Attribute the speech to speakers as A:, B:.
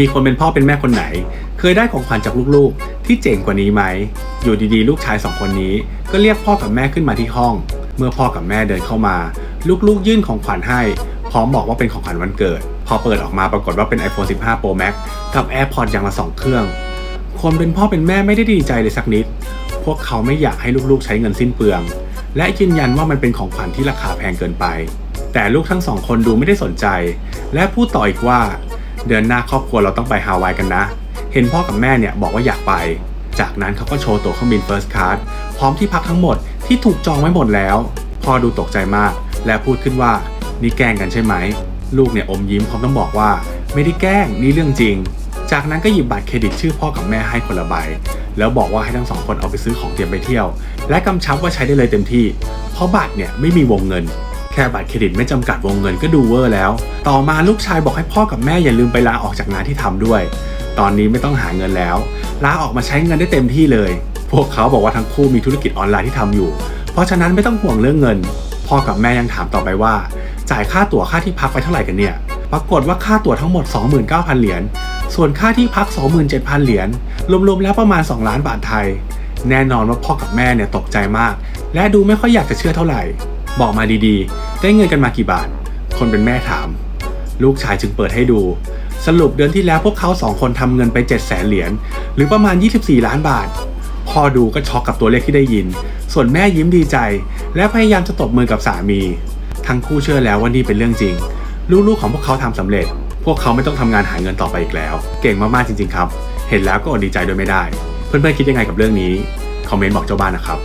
A: มีคนเป็นพ่อเป็นแม่คนไหน เคยได้ของขวัญจากลูกๆ ที่เจ๋งกว่านี้ไหม อยู่ดีๆ ลูกชายสองคนนี้ ก็เรียกพ่อกับแม่ขึ้นมาที่ห้อง เมื่อพ่อกับแม่เดินเข้ามา ลูกๆ ยื่นของขวัญให้ พร้อมบอกว่าเป็นของขวัญวันเกิด พอเปิดออกมาปรากฏว่าเป็น iPhone 15 Pro Max กับ AirPods อย่างละสองเครื่อง คนเป็นพ่อเป็นแม่ไม่ได้ดีใจเลยสักนิด พวกเขาไม่อยากให้ลูกๆ ใช้เงินสิ้นเปลือง และยืนยันว่ามันเป็นของขวัญที่ราคาแพงเกินไป แต่ลูกทั้งสองคนดูไม่ได้สนใจ และพูดต่ออีกว่า เดือนหน้าครอบครัวเราต้องไปฮาวายกันนะ เห็นพ่อกับแม่เนี่ยบอกว่าอยากไป จากนั้นเขาก็โชว์ตั๋วเครื่องบิน First Class พร้อมที่พักทั้งหมดที่ถูกจองไว้หมดแล้ว พ่อดูตกใจมาก และพูดขึ้นว่านี่แกล้งกันใช่ไหม ลูกเนี่ยอมยิ้มพร้อมต้องบอกว่า ไม่ได้แกล้งนี่เรื่องจริง จากนั้นก็หยิบบัตรเครดิตชื่อพ่อกับแม่ให้คนละใบแล้วบอกว่าให้ทั้งสองคนเอาไปซื้อของเตรียมไปเที่ยว และกำชับว่าใช้ได้เลยเต็มที่ เพราะบัตรเนี่ยไม่มีวงเงิน แค่บัตรเครดิตไม่จำกัดวงเงินก็ดูเวอร์แล้ว ต่อมาลูกชายบอกให้พ่อกับแม่อย่าลืมไปลาออกจากงานที่ทำด้วย ตอนนี้ไม่ต้องหาเงินแล้ว ลาออกมาใช้เงินได้เต็มที่เลย พวกเขาบอกว่าทั้งคู่มีธุรกิจออนไลน์ที่ทำอยู่ เพราะฉะนั้นไม่ต้องห่วงเรื่องเงิน พ่อกับแม่ยังถามต่อไปว่า จ่ายค่าตั๋วค่าที่พักไปเท่าไหร่กันเนี่ย ปรากฏว่าค่าตั๋วทั้งหมด 29,000 เหรียญ ส่วนค่าที่พัก 27,000 เหรียญ รวมๆแล้วประมาณ 2 ล้านบาทไทย แน่นอนว่าพ่อกับแม่เนี่ยตกใจมาก และดูไม่ค่อยอยากจะเชื่อเท่าไหร่ บอกมาดีๆ ได้เงินกันมากี่บาท คนเป็นแม่ถาม ลูกชายจึงเปิดให้ดู สรุปเดือนที่แล้วพวกเขาสองคนทำเงินไป 7 0 0 0 0 0เหรียญหรือประมาณ 24 ล้านบาท พ่อดูก็ช็อกกับตัวเลขที่ได้ยิน ส่วนแม่ยิ้มดีใจ และพยายามจะตบมือกับสามี ทั้งคู่เชื่อแล้วว่านี่เป็นเรื่องจริง ลูกๆของพวกเขาทำสำเร็จ พวกเขาไม่ต้องทำงานหาเงินต่อไปอีกแล้ว เก่งมากๆจริง ๆ ครับ เห็นแล้วก็อดดีใจโดยไม่ได้ เพื่อนๆคิดยังไงกับเรื่องนี้คอมเมนต์บอกเจ้าบ้านนะครับ